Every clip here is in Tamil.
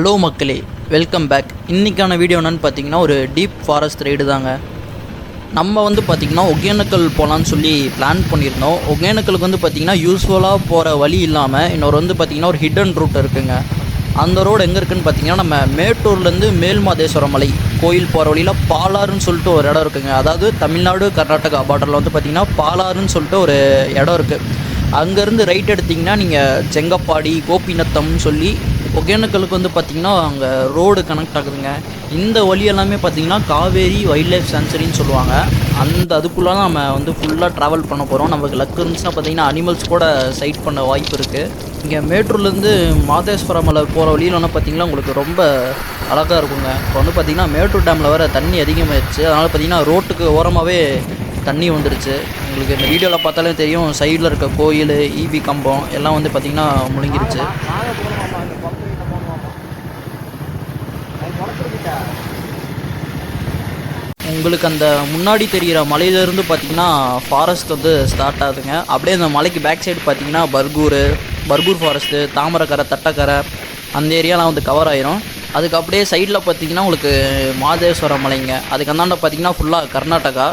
ஹலோ மக்களே வெல்கம் பேக் இன்றைக்கான வீடியோ என்னென்னு பார்த்தீங்கன்னா ஒரு டீப் ஃபாரஸ்ட் ரைடு தாங்க. நம்ம வந்து பார்த்திங்கன்னா ஒகேனக்கல் போகலான்னு சொல்லி பிளான் பண்ணியிருந்தோம். ஒகேனக்கலுக்கு வந்து பார்த்திங்கன்னா யூஸ்ஃபுல்லாக போகிற வழி இல்லாமல் இன்னொரு வந்து பார்த்திங்கன்னா ஒரு ஹிடன் ரூட் இருக்குங்க. அந்த ரோடு எங்கே இருக்குதுன்னு பார்த்தீங்கன்னா நம்ம மேட்டூர்லேருந்து மேல்மாதேஸ்வரம் மலை கோயில் போகிற வழியில் பாலாறுன்னு சொல்லிட்டு ஒரு இடம் இருக்குங்க. அதாவது தமிழ்நாடு கர்நாடகா பார்டரில் வந்து பார்த்திங்கன்னா பாலாறுன்னு சொல்லிட்டு ஒரு இடம் இருக்குது அங்கேருந்து ரைட் எடுத்திங்கன்னா நீங்கள் செங்கப்பாடி கோபிநத்தம்னு சொல்லி ஒகேனக்கலுக்கு வந்து பார்த்திங்கன்னா அங்கே ரோடு கனெக்ட் ஆகுதுங்க. இந்த வழி எல்லாமே பார்த்திங்கன்னா காவேரி வைல்ட் லைஃப் சென்சரின்னு சொல்லுவாங்க. அந்த அதுக்குள்ளே தான் நம்ம வந்து ஃபுல்லாக ட்ராவல் பண்ண போகிறோம் நமக்கு லக் இருந்துச்சுன்னா பார்த்திங்கன்னா அனிமல்ஸ் கூட சைட் பண்ண வாய்ப்பு இருக்குது இங்கே மேட்டூர்லேருந்து மாதேஸ்வரம் மலை போகிற வழியிலலாம் பார்த்திங்கன்னா உங்களுக்கு ரொம்ப அழகாக இருக்குங்க. இப்போ வந்து பார்த்திங்கன்னா மேட்டூர் டேமில் வர தண்ணி அதிகமாகிடுச்சு அதனால் பார்த்திங்கன்னா ரோட்டுக்கு ஓரமாகவே தண்ணி வந்துடுச்சு உங்களுக்கு இந்த வீடியோவில் பார்த்தாலே தெரியும். சைடில் இருக்க கோயில் ஈபி கம்பம் எல்லாம் வந்து பார்த்திங்கன்னா முழுங்கிருச்சு. உங்களுக்கு அந்த முன்னாடி தெரிகிற மலையிலேருந்து பார்த்தீங்கன்னா ஃபாரஸ்ட் வந்து ஸ்டார்ட் ஆகுதுங்க. அப்படியே அந்த மலைக்கு பேக் சைடு பார்த்தீங்கன்னா பர்கூர் பர்கூர் ஃபாரஸ்ட்டு தாமரைக்கரை தட்டக்கரை அந்த ஏரியாலாம் வந்து கவர் ஆயிரும். அதுக்கு அப்படியே சைடில் பார்த்தீங்கன்னா உங்களுக்கு மாதேஸ்வரம் மலைங்க. அதுக்கு அந்தாண்ட பார்த்தீங்கன்னா ஃபுல்லாக கர்நாடகா.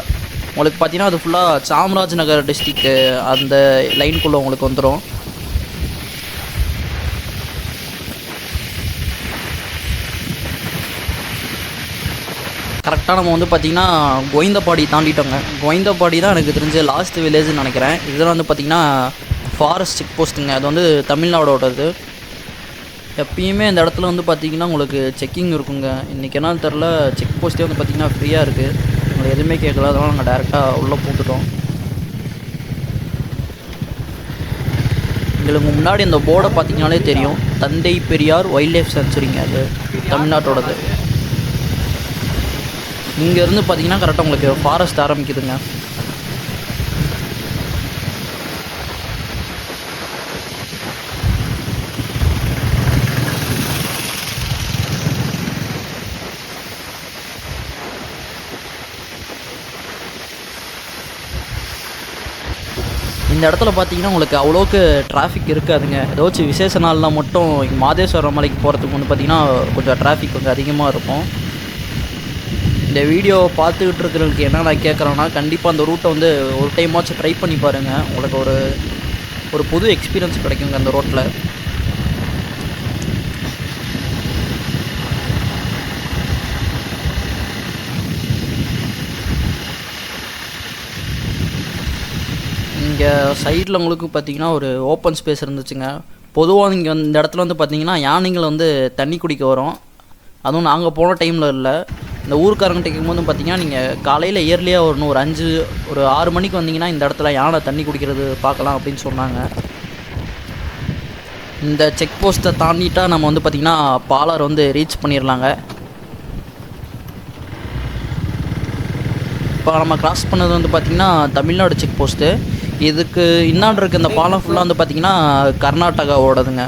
உங்களுக்கு பார்த்தீங்கன்னா அது ஃபுல்லாக சாம்ராஜ் நகர் டிஸ்ட்ரிக்ட்டு அந்த லைனுக்குள்ளே உங்களுக்கு வந்துடும் கரெக்டாக நம்ம வந்து பார்த்திங்கன்னா கோவிந்தப்பாடி தாண்டிட்டோங்க. கோவிந்தப்பாடி தான் எனக்கு தெரிஞ்ச லாஸ்ட் வில்லேஜ்னு நினைக்கிறேன். இதெல்லாம் வந்து பார்த்திங்கன்னா ஃபாரஸ்ட் செக் போஸ்ட்டுங்க அது வந்து தமிழ்நாடோடது. எப்பயுமே இந்த இடத்துல வந்து பார்த்திங்கன்னா உங்களுக்கு செக்கிங் இருக்குங்க. இன்றைக்கி என்ன தெரில செக் போஸ்ட்டே வந்து பார்த்திங்கன்னா ஃப்ரீயாக இருக்குது உங்களுக்கு எதுவுமே கேட்கல அதெல்லாம் நாங்கள் டேரெக்டாக உள்ளே போட்டுட்டோம். எங்களுக்கு முன்னாடி இந்த போர்டை பார்த்தீங்கனாலே தெரியும். தந்தை பெரியார் வைல்ட் லைஃப் சென்ச்சுரிங்க அது. தமிழ்நாட்டோடது. இங்கேருந்து பார்த்தீங்கன்னா கரெக்டாக உங்களுக்கு ஃபாரஸ்ட் ஆரம்பிக்குதுங்க. இந்த இடத்துல பார்த்தீங்கன்னா உங்களுக்கு அவ்வளோக்கு டிராஃபிக் இருக்காதுங்க. ஏதாச்சும் விசேஷ நாளில் மட்டும் மாதேஸ்வரம் மலைக்கு போகிறதுக்கு வந்து பார்த்திங்கன்னா கொஞ்சம் டிராஃபிக் கொஞ்சம் அதிகமாக இருக்கும். இந்த வீடியோ பார்த்துக்கிட்டு இருக்கிறவங்களுக்கு என்ன நான் கேட்குறேன்னா கண்டிப்பாக அந்த ரூட்டை வந்து ஒரு டைமாச்சும் ட்ரை பண்ணி பாருங்கள் உங்களுக்கு ஒரு ஒரு புது எக்ஸ்பீரியன்ஸ் கிடைக்குங்க அந்த ரோட்டில் இங்கே சைடில் உங்களுக்கு பார்த்தீங்கன்னா ஒரு ஓப்பன் ஸ்பேஸ் இருந்துச்சுங்க. பொதுவாக இங்கே இந்த இடத்துல வந்து பார்த்தீங்கன்னா யானைகள் வந்து தண்ணி குடிக்க வரும். அதுவும் நாங்கள் போன டைமில் இல்லை. இந்த ஊருக்காரங்கிட்ட கேட்கும்போது பார்த்தீங்கன்னா நீங்கள் காலையில் இயர்லியாக வரணும் ஒரு அஞ்சு ஒரு ஆறு மணிக்கு வந்தீங்கன்னா இந்த இடத்துல யானை தண்ணி குடிக்கிறது பார்க்கலாம் அப்படின்னு சொன்னாங்க. இந்த செக் போஸ்ட்டை தாண்டிட்டா நம்ம வந்து பார்த்திங்கன்னா பாலார் வந்து ரீச் பண்ணிடலாங்க இப்போ நம்ம கிராஸ் பண்ணது வந்து பார்த்திங்கன்னா தமிழ்நாடு செக் போஸ்ட்டு இதுக்கு இன்னாண்டு இருக்க இந்த பாலம் ஃபுல்லாக வந்து பார்த்திங்கன்னா கர்நாடகாவோடதுங்க.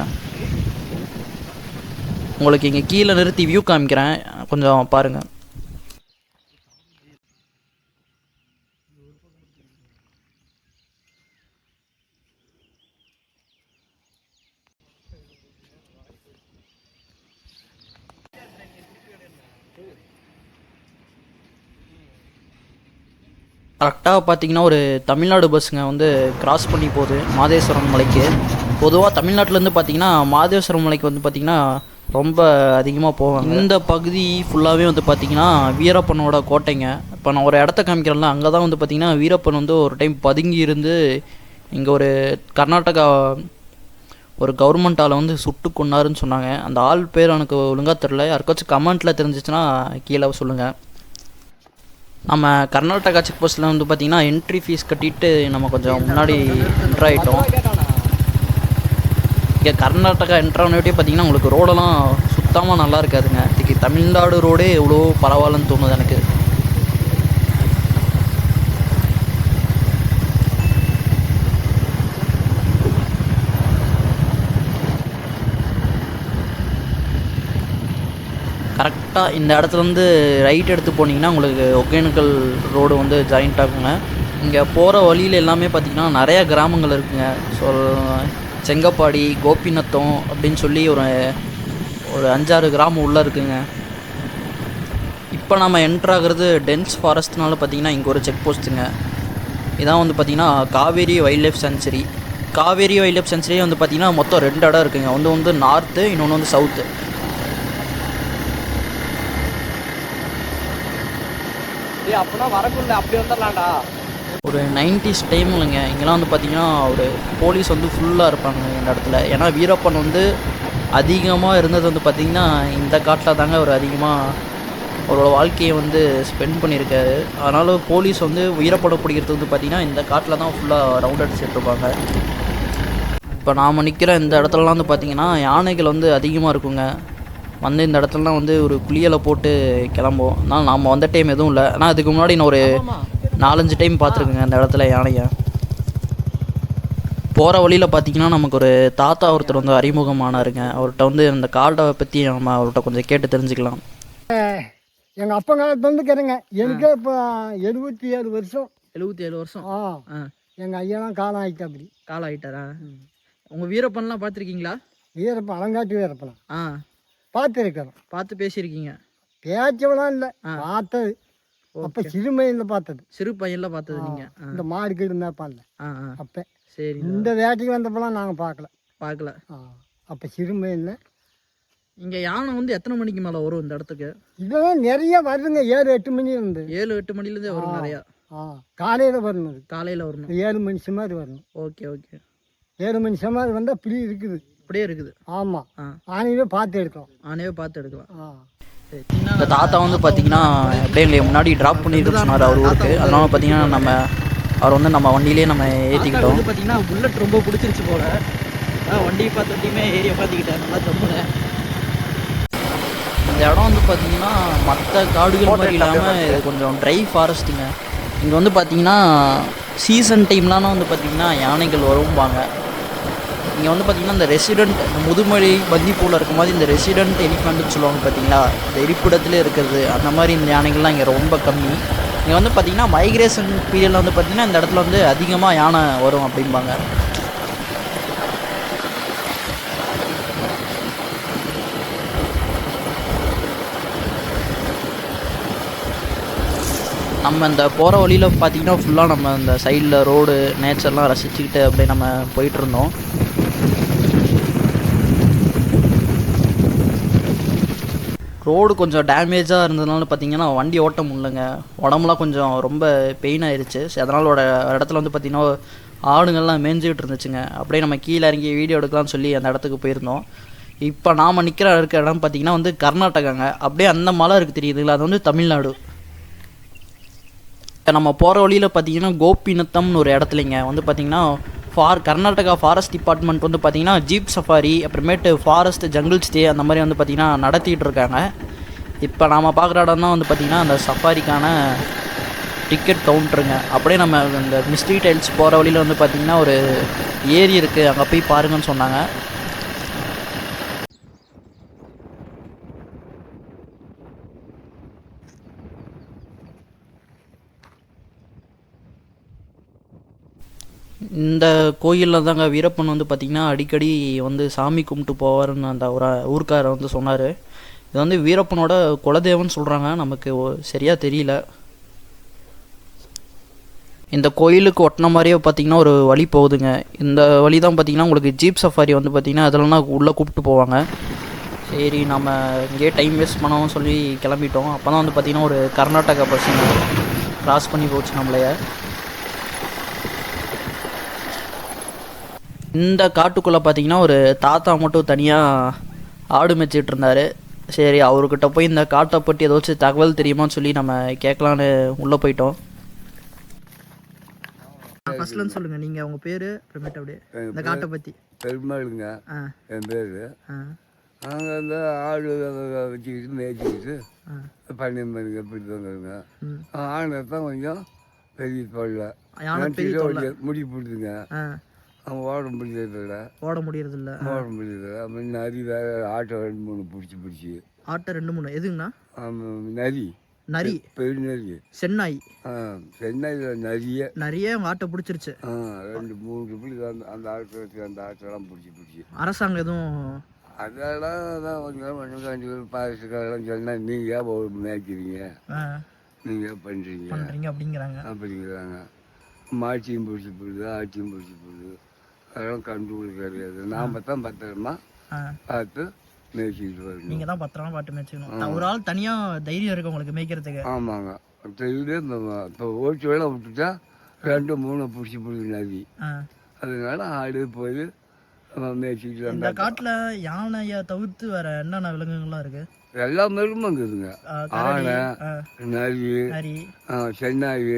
உங்களுக்கு இங்கே கீழே நிறுத்தி வியூ காமிக்கிறேன். கொஞ்சம் பாருங்கள் கரெக்டாக பார்த்தீங்கன்னா ஒரு தமிழ்நாடு பஸ்ஸுங்க வந்து கிராஸ் பண்ணி போகுது மாதேஸ்வரம் மலைக்கு. பொதுவாக தமிழ்நாட்டிலேருந்து பார்த்தீங்கன்னா மாதேஸ்வரம் மலைக்கு வந்து பார்த்திங்கன்னா ரொம்ப அதிகமாக போவாங்க. இந்த பகுதி ஃபுல்லாகவே வந்து பார்த்திங்கன்னா வீரப்பனோட கோட்டைங்க. இப்போ நான் ஒரு இடத்த காமிக்கிறேன்ல அங்கே தான் வந்து பார்த்திங்கன்னா வீரப்பன் வந்து ஒரு டைம் பதுங்கி இருந்து இங்கே ஒரு கர்நாடகா ஒரு கவர்மெண்ட் ஆளை வந்து சுட்டு கொன்னாருன்னு சொன்னாங்க. அந்த ஆள் பேர் எனக்கு ஒழுங்காக தெரில யாருக்காச்சும் கமெண்ட்டில் தெரிஞ்சிச்சுன்னா கீழே சொல்லுங்கள் நம்ம கர்நாடகா செக் போஸ்ட்டில் வந்து பார்த்திங்கன்னா என்ட்ரி ஃபீஸ் கட்டிட்டு நம்ம கொஞ்சம் முன்னாடி என்ட்ரு ஆகிட்டோம் இங்கே கர்நாடகா என்ட்ரானோட்டே பார்த்தீங்கன்னா உங்களுக்கு ரோடெல்லாம் சுத்தமாக நல்லா இருக்காதுங்க. இன்றைக்கி தமிழ்நாடு ரோடே எவ்வளோ பரவாயில்லன்னு தோணுது எனக்கு. கரெக்டாக இந்த இடத்துலேருந்து ரைட் எடுத்து போனீங்கன்னா உங்களுக்கு ஒகேனக்கல் ரோடு வந்து ஜாயிண்ட் ஆகுங்க. இங்கே போகிற வழியில் எல்லாமே பார்த்திங்கன்னா நிறையா கிராமங்கள் இருக்குங்க. ஸோ செங்கப்பாடி கோபிநத்தம் அப்படின்னு சொல்லி ஒரு ஒரு அஞ்சாறு கிராமம் உள்ளே இருக்குங்க. இப்போ நம்ம என்ட்ரு டென்ஸ் ஃபாரஸ்ட்னால பார்த்தீங்கன்னா இங்கே ஒரு செக் போஸ்ட்டுங்க இதான் வந்து பார்த்திங்கன்னா Cauvery wild life sanctuary Cauvery wild life சென்ச்சுரியே வந்து பார்த்தீங்கன்னா மொத்தம் ரெண்டு இடம் இருக்குங்க. ஒன்று வந்து நார்த்து இன்னொன்று வந்து சவுத்து வரக்குள்ள அப்படி வந்துடலாம்டா. ஒரு நைன்டிஸ் டைம்லங்க இங்கெல்லாம் வந்து பார்த்தீங்கன்னா ஒரு போலீஸ் வந்து ஃபுல்லாக இருப்பாங்க இந்த இடத்துல. ஏன்னா வீரப்பன் வந்து அதிகமாக இருந்தது வந்து பார்த்திங்கன்னா இந்த காட்டில் தாங்க அவர் அதிகமாக அவரோட வாழ்க்கையை வந்து ஸ்பெண்ட் பண்ணியிருக்காரு. அதனால் போலீஸ் வந்து வீரப்பனை பிடிக்கிறது வந்து பார்த்திங்கன்னா இந்த காட்டில் தான் ஃபுல்லாக ரவுண்ட் அடிச்சுட்டு இருப்பாங்க. இப்போ நாம் நிற்கிற இந்த இடத்துலலாம் வந்து பார்த்திங்கன்னா யானைகள் வந்து அதிகமாக இருக்குங்க. வந்து இந்த இடத்துலலாம் வந்து ஒரு குளியலை போட்டு கிளம்புவோம். ஆனால் நாம் வந்த டைம் எதுவும் இல்லை. ஆனால் அதுக்கு முன்னாடி நான் ஒரு நாலஞ்சு டைம் பார்த்துருக்குங்க அந்த இடத்துல யானையை. போகிற வழியில் பார்த்தீங்கன்னா நமக்கு ஒரு தாத்தா ஒருத்தர் வந்து அறிமுகமானாருங்க. அவர்கிட்ட வந்து அந்த காட்டை பற்றி நம்ம அவர்கிட்ட கொஞ்சம் கேட்டு தெரிஞ்சுக்கலாம். எங்கள் அப்பா காலத்துலேருந்து இருக்கிறேங்க எனக்கே இப்போ எழுபத்தி ஏழு வருஷம். எழுபத்தி ஏழு வருஷம். ஆ. ஆ. எங்கள் ஐயாலாம் காலம் ஆகிட்டா அப்படி காலம் ஆகிட்டாரா உங்கள் வீரப்பன்லாம் பார்த்துருக்கீங்களா? வீரப்பன் அலங்காட்டு வீரப்பலாம் ஆ. பார்த்துருக்கிறோம் பார்த்து பேசியிருக்கீங்க. பேச்சவெல்லாம் இல்லை. பார்த்தது. அப்போ சிறுமையில் பார்த்தது. சிறு பையனில் பார்த்தது நீங்கள் இந்த மாடு கீடு ஆ ஆ. அப்போ சரி இந்த வேட்டைக்கு வந்தப்பெல்லாம் நாங்கள் பார்க்கல. பார்க்கல. அப்போ சிறுமையில் இங்கே யானை வந்து எத்தனை மணிக்கு மேலே வரும் இந்த இடத்துக்கு? இதெல்லாம் நிறைய வருதுங்க. ஏழு எட்டு மணி இருந்து. ஏழு எட்டு மணிலேருந்தே வரும் நிறையா. ஆ. காலையில் வரணும். காலையில் வரணும். ஏழு மணி சுமார் வரணும். Okay okay. ஏழு மணி சுமார் வந்தால் இப்படி இருக்குது. அப்படியே இருக்குது. ஆமாம் ஆ. ஆணையவே பார்த்து எடுக்கலாம் ஆனே பார்த்து எடுக்கலாம். ஆ. இந்த தாத்தா வந்து பார்த்தீங்கன்னா அப்படியே எங்களை முன்னாடி ட்ராப் பண்ணிட்டு சொன்னார் அவர் ஊருக்கு. அதனால பார்த்தீங்கன்னா நம்ம அவர் வந்து நம்ம வண்டியிலே நம்ம ஏற்றிக்கிட்டோம் வந்து பார்த்தீங்கன்னா புல்லட் ரொம்ப பிடிச்சிருச்சு போல. வண்டியை பார்த்துட்டையுமே ஏரியா பார்த்துக்கிட்டேன். நல்லா தம்முனேன் இந்த இடம் வந்து பார்த்தீங்கன்னா மற்ற காடுகள் மாதிரி இல்லாமல் இது கொஞ்சம் ட்ரை ஃபாரஸ்ட்டுங்க இங்கே வந்து பார்த்தீங்கன்னா சீசன் டைம்லாம் வந்து பார்த்தீங்கன்னா யானைகள் வரும்பாங்க. இங்கே வந்து பார்த்திங்கன்னா இந்த ரெசிடெண்ட் முதுமலை பந்திப்பூரில் இருக்க இந்த ரெசிடெண்ட் எலிஃபண்ட்டுன்னு சொல்லுவாங்க பார்த்தீங்களா இந்த இருப்பிடத்துல இருக்கிறது. அந்த மாதிரி இந்த யானைகள்லாம் இங்கே ரொம்ப கம்மி. இங்கே வந்து பார்த்திங்கன்னா மைக்ரேஷன் பீரியடில் வந்து பார்த்தீங்கன்னா இந்த இடத்துல வந்து அதிகமாக யானை வரும் அப்படிம்பாங்க. நம்ம இந்த போகிற வழியில் பார்த்தீங்கன்னா ஃபுல்லாக நம்ம இந்த சைடில் ரோடு நேச்சர்லாம் ரசிச்சுக்கிட்டு அப்படியே நம்ம போயிட்டுருந்தோம் ரோடு கொஞ்சம் டேமேஜாக இருந்ததுனால பார்த்தீங்கன்னா வண்டி ஓட்ட முடிலங்க உடம்புலாம் கொஞ்சம் ரொம்ப பெயின் ஆயிடுச்சு ஸோ அதனால் ஒரு இடத்துல வந்து பார்த்தீங்கன்னா ஆடுங்கள்லாம் மேய்ஞ்சிக்கிட்டு இருந்துச்சுங்க. அப்படியே நம்ம கீழே இறங்கி வீடியோ எடுக்கலாம்னு சொல்லி அந்த இடத்துக்கு போயிருந்தோம். இப்போ நாம் நிற்கிற இருக்க இடம் பார்த்தீங்கன்னா வந்து கர்நாடகாங்க. அப்படியே அந்த மலை இருக்குது தெரியுதுங்களா? அது வந்து தமிழ்நாடு. இப்போ நம்ம போகிற வழியில் பார்த்தீங்கன்னா கோபிநத்தம்னு ஒரு இடத்துலைங்க. வந்து பார்த்தீங்கன்னா ஃபார் கர்நாடகா ஃபாரஸ்ட் டிபார்ட்மெண்ட் வந்து பார்த்தீங்கன்னா ஜீப் சஃபாரி அப்புறமேட்டு ஃபாரஸ்ட் ஜங்கிள் ஸ்டே அந்த மாதிரி வந்து பார்த்திங்கன்னா நடத்திட்டு இருக்காங்க. இப்போ நாம் பார்க்குற இடம் தான் வந்து பார்த்தீங்கன்னா அந்த சஃபாரிக்கான டிக்கெட் கவுண்டருங்க அப்படியே நம்ம இந்த மிஸ்ட்ரி டைல்ஸ் போகிற வழியில் வந்து பார்த்திங்கன்னா ஒரு ஏரி இருக்குது அங்கே போய் பாருங்கன்னு சொன்னாங்க. இந்த கோயிலில் தாங்க வீரப்பன் வந்து பார்த்திங்கன்னா அடிக்கடி வந்து சாமி கும்பிட்டு போவாருன்னு அந்த ஒரு ஊர்க்காரர் வந்து சொன்னார். இது வந்து வீரப்பனோட குலதெய்வம்னு சொல்கிறாங்க நமக்கு சரியாக தெரியல. இந்த கோயிலுக்கு ஒட்டின மாதிரியே பார்த்தீங்கன்னா ஒரு வழி போகுதுங்க. இந்த வழி தான் பார்த்தீங்கன்னா உங்களுக்கு ஜீப் சஃபாரி வந்து பார்த்தீங்கன்னா அதெல்லாம் உள்ளே கூப்பிட்டு போவாங்க. சரி நம்ம இங்கேயே டைம் வேஸ்ட் பண்ணோம்னு சொல்லி கிளம்பிட்டோம். அப்போ தான் வந்து பார்த்தீங்கன்னா ஒரு கர்நாடகா பஸ்ஸுங்க க்ராஸ் பண்ணி போச்சு நம்மளைய. இந்த காட்டுக்குள்ளே பார்த்தீங்கன்னா ஒரு தாத்தா மட்டும் தனியாக ஆடு மேய்ச்சிட்டு இருந்தார். சரி அவர்கிட்ட போய் இந்த காட்டை பற்றி ஏதாச்சும் தகவல் தெரியுமான்னு சொல்லி நம்ம கேட்கலான்னு உள்ளே போயிட்டோம். ஃபர்ஸ்ட்லேருந்து சொல்லுங்கள் நீங்கள் உங்கள் பேர் அப்புறமேட்டு அப்படியே. இந்த காட்டை பற்றி பெருமாளுங்க. என் பேர். நாங்கள் வந்து ஆடு வச்சுக்கிட்டு மேய்ச்சிக்கிட்டு பன்னெண்டு மணிக்கு இப்படி வந்துருங்க ம். ஆணை தான் கொஞ்சம் பெரிய தொல்லை. முடி பிடிக்குங்க ஆ. அவன் ஓட முடியறதில்ல. ஓட முடியறதில்ல. ஓட முடியறதில்ல. அப்புறம் நரி வேற ஆட்டோ ரெண்டு மூணு பிடிச்சி பிடிச்சி. ஆட்டை ரெண்டு மூணு. எதுங்கண்ணா நரி. நரி. பெரிய நரி. சென்னாய். சென்னையில் நிறைய நிறைய ஆட்டை பிடிச்சிருச்சு. ரெண்டு மூணு பிடிச்சி அந்த அந்த ஆட்டோ அந்த ஆட்டோலாம் பிடிச்சி பிடிச்சி. அரசாங்கம் எதுவும் அதெல்லாம் தான் கொஞ்சம் கொஞ்சம் கொஞ்சம் பாரிசுக்காரெல்லாம் சொன்னால் நீங்கள் மேய்க்கிறீங்க ஆ. நீங்கள் பண்ணுறீங்க பண்ணுறீங்க அப்படிங்கிறாங்க. அப்படிங்கிறாங்க. மாட்சியும் பிடிச்சி போடுது ஆட்சியும் பிடிச்சி போடுது அதெல்லாம் கண்டுபிடிக்க கிடையாது நாம் தான் பத்திரமா பார்த்து மேய்ச்சிக்கிட்டு வரணும் நீங்கள் தான் பத்திரமா பாட்டு மேய்ச்சிக்கணும். ஒரு ஆள் தனியாக தைரியம் இருக்கு உங்களுக்கு மேய்க்கிறதுக்கு. ஆமாங்க. இது இப்போ ஓட்டு வேலை விட்டுட்டா ரெண்டு மூணு பிடிச்சி போடுது நதி. அதனால ஆடு போய் மேய்ச்சிக்கிட்டு இந்த காட்டில் யானையை தவிர்த்து வேற என்னென்ன விலங்குகள்லாம் இருக்கு? எல்லா மிருகமும் இருக்குதுங்க ஆனை நரி சென்னாய்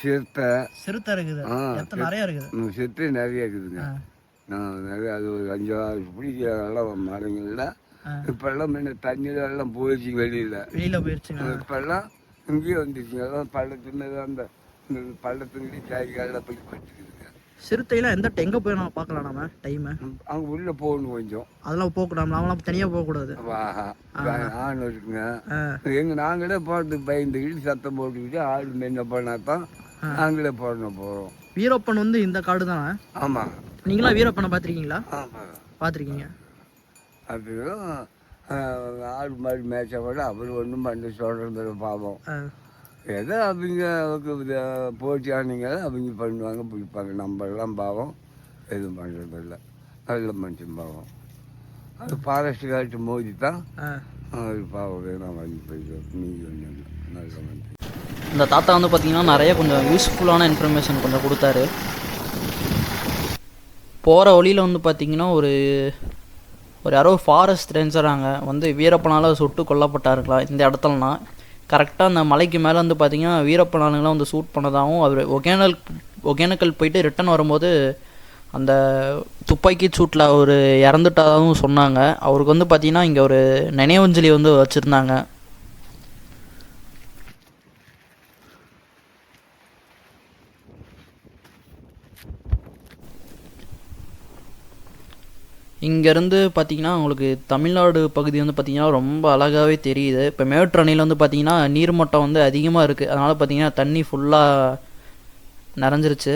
சிறுத்தை சிறுத்தை இருக்குது. நிறைய இருக்குது. சிறுத்தை நிறைய இருக்குதுங்க. நிறைய அது ஒரு அஞ்சு ஆறு பிடிக்கிற எல்லாம் மரங்கள்ல. இப்பெல்லாம் முன்ன தண்ணியில எல்லாம் போயிடுச்சு வெளியில. வெளியில போயிருச்சுங்க இப்பெல்லாம் இங்கேயே வந்துச்சுங்க எல்லாம் பள்ளத்துன்னு அந்த இந்த பள்ளத்துங்கிட்ட ஜாதிகள்லாம் போய் பட்டுக்குதுங்க. சிறுத்தைலாம் எந்த எங்க போய் நம்ம பார்க்கலாம் நாம? டைம் அங்கே உள்ள போகணும் கொஞ்சம். அதெல்லாம் போகக்கூடாது நாமெல்லாம் தனியா போகக்கூடாது. ஆண் இருக்குங்க. எங்க நாங்களே போகிறதுக்கு பயந்துக்கிட்டு சத்தம் போட்டுக்கிட்டு ஆடு மென்ன பண்ணா தான் நாங்களே போடணும் போகிறோம் வீரப்பன் வந்து இந்த காடு தானே? ஆமாம் நீங்களாம் வீரப்பனை பார்த்துருக்கீங்களா? பார்த்துருக்கீங்க. அப்படியும் ஆடு மாடு மேய்ச்சா கூட அவர் ஒன்றும் பண்ணி சொல்கிறது பாவம். ஏதோ அவங்க போட்டியானீங்க அவங்க பண்ணுவாங்க பிடிப்பாங்க. நம்மளாம் பாவம். எதுவும் பண்ணுறதில்ல நல்ல மனுஷன் பாவம். அது ஃபாரஸ்ட் காட்டு மோதி தான். அது பாவம் வேணாம் வாங்கி போயிட்டு நீங்கள் ஒன்று நல்ல மனுஷன். இந்த தாத்தா வந்து பார்த்தீங்கன்னா நிறைய கொஞ்சம் யூஸ்ஃபுல்லான இன்ஃபர்மேஷன் கொஞ்சம் கொடுத்தாரு. போகிற வழியில் வந்து பார்த்தீங்கன்னா ஒரு ஒரு யாரோ ஃபாரஸ்ட் ரேஞ்சராங்க வந்து வீரப்பனால் சுட்டு கொல்லப்பட்டாருக்கலாம் இந்த இடத்துலனா. கரெக்டாக அந்த மலைக்கு மேலே வந்து பார்த்தீங்கன்னா வீரப்பனாலுங்களாம் வந்து ஷூட் பண்ணதாகவும் அவர் ஒகேனல் ஒகேனக்கல் போயிட்டு ரிட்டன் வரும்போது அந்த துப்பாக்கி சூட்டில் அவர் இறந்துட்டதாகவும் சொன்னாங்க. அவருக்கு வந்து பார்த்திங்கன்னா இங்கே ஒரு நினைவஞ்சலி வந்து வச்சுருந்தாங்க. இங்கேருந்து பார்த்தீங்கன்னா உங்களுக்கு தமிழ்நாடு பகுதி வந்து பார்த்தீங்கன்னா ரொம்ப அழகாகவே தெரியுது. இப்போ மேட்டூர் அணையில் வந்து பார்த்தீங்கன்னா நீர்மட்டம் வந்து அதிகமாக இருக்குது அதனால் பார்த்தீங்கன்னா தண்ணி ஃபுல்லாக நிறைஞ்சிருச்சு.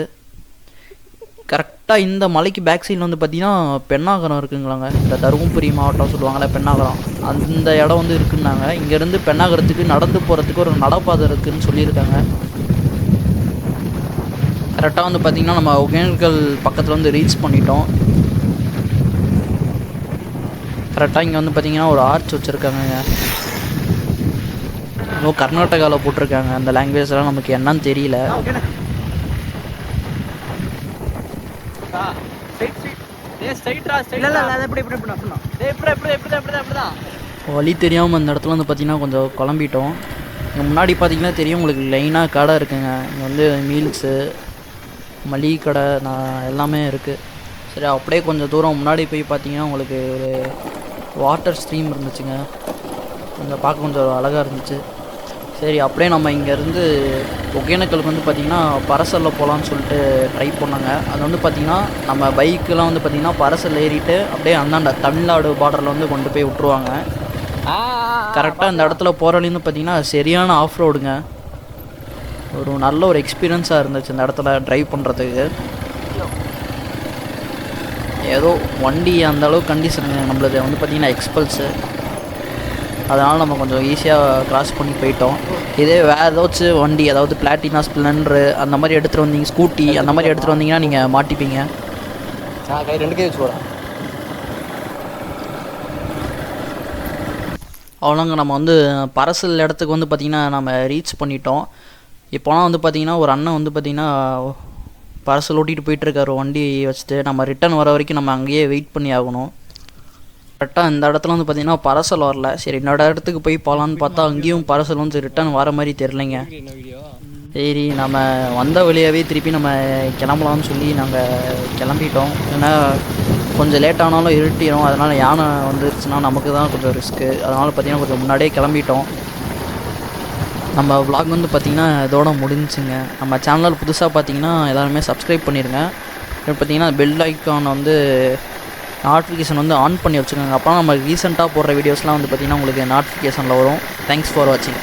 கரெக்டாக இந்த மலைக்கு பேக் சைடில் வந்து பார்த்தீங்கன்னா பெண்ணாகரம் இருக்குங்களாங்க. இந்த தருமபுரி மாவட்டம் சொல்லுவாங்கள்ல பெண்ணாகரம். அந்த இடம் வந்து இருக்குன்னாங்க. இங்கேருந்து பெண்ணாகரத்துக்கு நடந்து போகிறதுக்கு ஒரு நடப்பாதை இருக்குன்னு சொல்லியிருக்காங்க. கரெக்டாக வந்து பார்த்தீங்கன்னா நம்ம ஒகேனக்கல் பக்கத்தில் வந்து ரீச் பண்ணிட்டோம். கரெக்டாக இங்கே வந்து பார்த்தீங்கன்னா ஒரு ஆர்ச் வச்சுருக்காங்கங்க. ஏதோ கர்நாடகாவில் போட்டிருக்காங்க. அந்த லாங்குவேஜ்லாம் நமக்கு என்னன்னு தெரியல. வழி தெரியாமல் அந்த இடத்துல வந்து பார்த்தீங்கன்னா கொஞ்சம் குழம்பிட்டோம். இங்கே முன்னாடி பார்த்தீங்கன்னா தெரியும் உங்களுக்கு லைனாக கடை இருக்குங்க. இங்கே வந்து மீல்ஸு மளிகை கடை நான் எல்லாமே இருக்குது சரி அப்படியே கொஞ்சம் தூரம் முன்னாடி போய் பார்த்தீங்கன்னா உங்களுக்கு ஒரு வாட்டர் ஸ்ட்ரீம் இருந்துச்சுங்க. கொஞ்சம் பார்க்க கொஞ்சம் அழகாக இருந்துச்சு. சரி அப்படியே நம்ம இங்கேருந்து ஒகேனக்கலுக்கு வந்து பார்த்திங்கன்னா பரசலில் போகலான்னு சொல்லிட்டு ட்ரை பண்ணாங்க. அது வந்து பார்த்திங்கன்னா நம்ம பைக்கெலாம் வந்து பார்த்திங்கன்னா பரசல் ஏறிட்டு அப்படியே அந்தாண்ட தமிழ்நாடு பார்டரில் வந்து கொண்டு போய் விட்ருவாங்க கரெக்டாக இந்த இடத்துல போகிற வழி வந்து பார்த்திங்கன்னா சரியான ஆஃப் ரோடுங்க ஒரு நல்ல ஒரு எக்ஸ்பீரியன்ஸாக இருந்துச்சு இந்த இடத்துல ட்ரைவ் பண்ணுறதுக்கு ஏதோ வண்டி அந்த அளவுக்கு கண்டிஷனுங்க நம்மளது வந்து பார்த்திங்கன்னா எக்ஸ்பல்ஸு அதனால் நம்ம கொஞ்சம் ஈஸியாக கிராஸ் பண்ணி போயிட்டோம். இதே வேறு ஏதாச்சும் வண்டி அதாவது பிளாட்டினா ஸ்ப்ளெண்டரு அந்த மாதிரி எடுத்துகிட்டு வந்தீங்க ஸ்கூட்டி அந்த மாதிரி எடுத்துகிட்டு வந்தீங்கன்னா நீங்கள் மாட்டிப்பீங்க. கை ரெண்டு கை வச்சு அவ்வளோங்க நம்ம வந்து பரசல் இடத்துக்கு வந்து பார்த்திங்கன்னா நம்ம ரீச் பண்ணிட்டோம். இப்போலாம் வந்து பார்த்திங்கன்னா ஒரு அண்ணன் வந்து பார்த்திங்கன்னா பரசல் ஓட்டிகிட்டு போயிட்டுருக்காரு. வண்டி வச்சுட்டு நம்ம ரிட்டர்ன் வர வரைக்கும் நம்ம அங்கேயே வெயிட் பண்ணி ஆகணும். கரெக்டாக இந்த இடத்துல வந்து பார்த்திங்கன்னா பரசல் வரல. சரி இன்னொரு இடத்துக்கு போய் போகலான்னு பார்த்தா அங்கேயும் பரசல் வந்து ரிட்டர்ன் வர மாதிரி தெரிலங்க சரி நம்ம வந்த வழியாகவே திருப்பி நம்ம கிளம்பலாம்னு சொல்லி நாங்கள் கிளம்பிட்டோம். ஏன்னா கொஞ்சம் லேட் ஆனாலும் இருட்டிடும் அதனால் யானை வந்துருச்சுன்னா நமக்கு தான் கொஞ்சம் ரிஸ்க்கு அதனால் பார்த்திங்கன்னா கொஞ்சம் முன்னாடியே கிளம்பிட்டோம். நம்ம விலாக் வந்து பார்த்திங்கன்னா இதோட முடிஞ்சுங்க. நம்ம சேனலில் புதுசாக பார்த்தீங்கன்னா எல்லாருமே சப்ஸ்கிரைப் பண்ணிடுங்க. இப்போ பார்த்தீங்கன்னா பெல் ஐக்கான் வந்து நோட்டிஃபிகேஷன் வந்து ஆன் பண்ணி வச்சுக்கோங்க அப்போ நம்ம ரீசெண்டாக போடுற வீடியோஸ்லாம் வந்து பார்த்திங்கன்னா உங்களுக்கு நோட்டிஃபிகேஷனில் வரும். தேங்க்ஸ் ஃபார் வாட்சிங்